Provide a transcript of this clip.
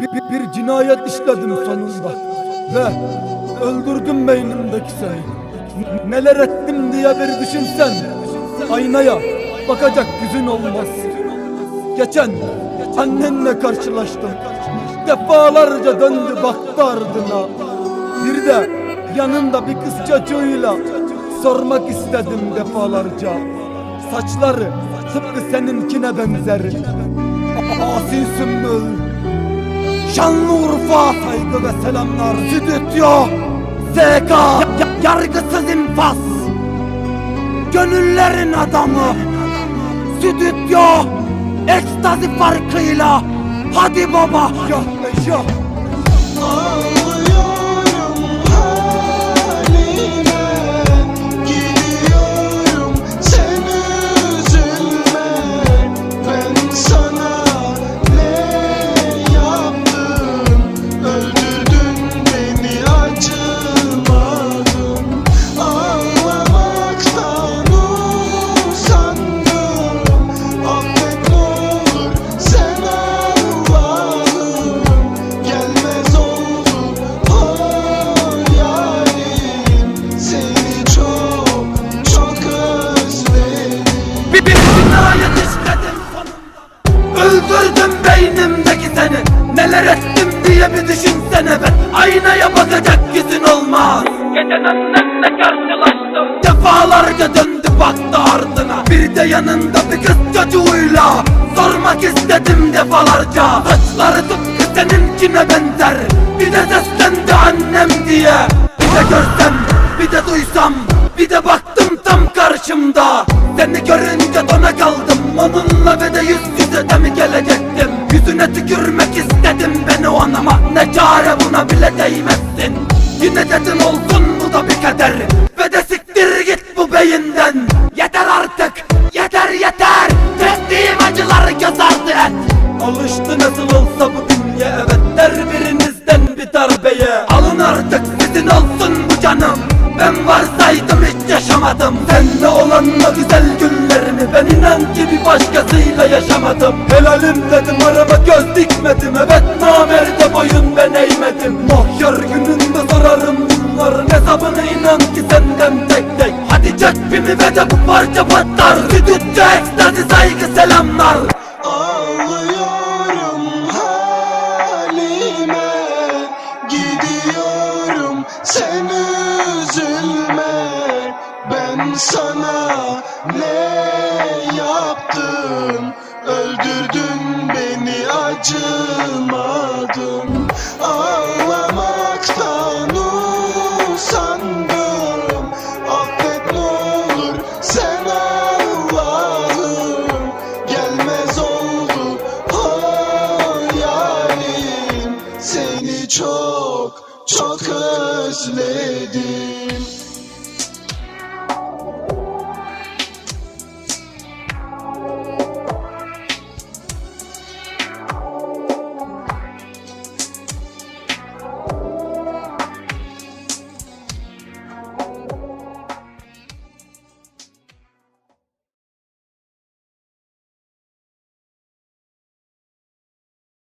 bir, bir, bir cinayet işledim sonunda ve öldürdüm beynimdeki seni. Neler ettim diye bir düşünsen aynaya bakacak yüzün olmaz. Geçen annenle karşılaştım. Defalarca döndü baktı ardına. Bir de yanında bir kız çocuğuyla sormak istedim defalarca. Saçları tıpkı seninkine benzer. Asi Sümbül. Şanlıurfa saygı ve selamlar. Stüdyo. Ya- yargısız infaz. Gönüllerin adamı. Stüdyo. Ekstazi farkıyla. Hadi baba. Ya ya. Cinayet işledim sonunda Öldürdüm beynimdeki seni. Neler ettim diye bir düşünsene ben. Aynaya bakacak yüzün olmaz. Gecen annenle karşılaştım. Defalarca döndü baktı ardına. Bir de yanında bir kız çocuğuyla. Sormak istedim defalarca. Saçları tıpkı seninkine benzer. Bir de seslendi annem diye. Bir de görsem bir de duysam Bir de baktım karşımda. Seni görünce dona kaldım. Onunla ve de yüz yüze de mi gelecektim? Yüzüne tükürmek istedim. Beni o an ama Ne çare buna bile değmezsin. Yine dedim olsun bu da bir kader Ve de siktir git bu beyinden. Yeter artık yeter yeter. Çektiğim acılar göz ardı et. Alıştı nasıl olsa bu dünya evet Der birinizden bir darbeye. Alın artık sizin olsun bu canım. Ben varsaydım hiç yaşamadım. Sende olan o güzel günlerimi Ben inan ki bir başkasıyla yaşamadım. Helalim dedim arama göz dikmedim. Evet namerde boyun ben eğmedim Mahşer gününde sorarım bunların hesabını. İnan ki senden tek tek. Hadi çek bimi ve de bu parça patlar. Stüdyo ekstazi saygı selamlar. Sen üzülme sana ne yaptım? Öldürdün beni acımadım. Ağlamaktan usandım. Affet ne olur sen Allah'ım. Gelmez oldu hayalim. Seni çok çok özledim.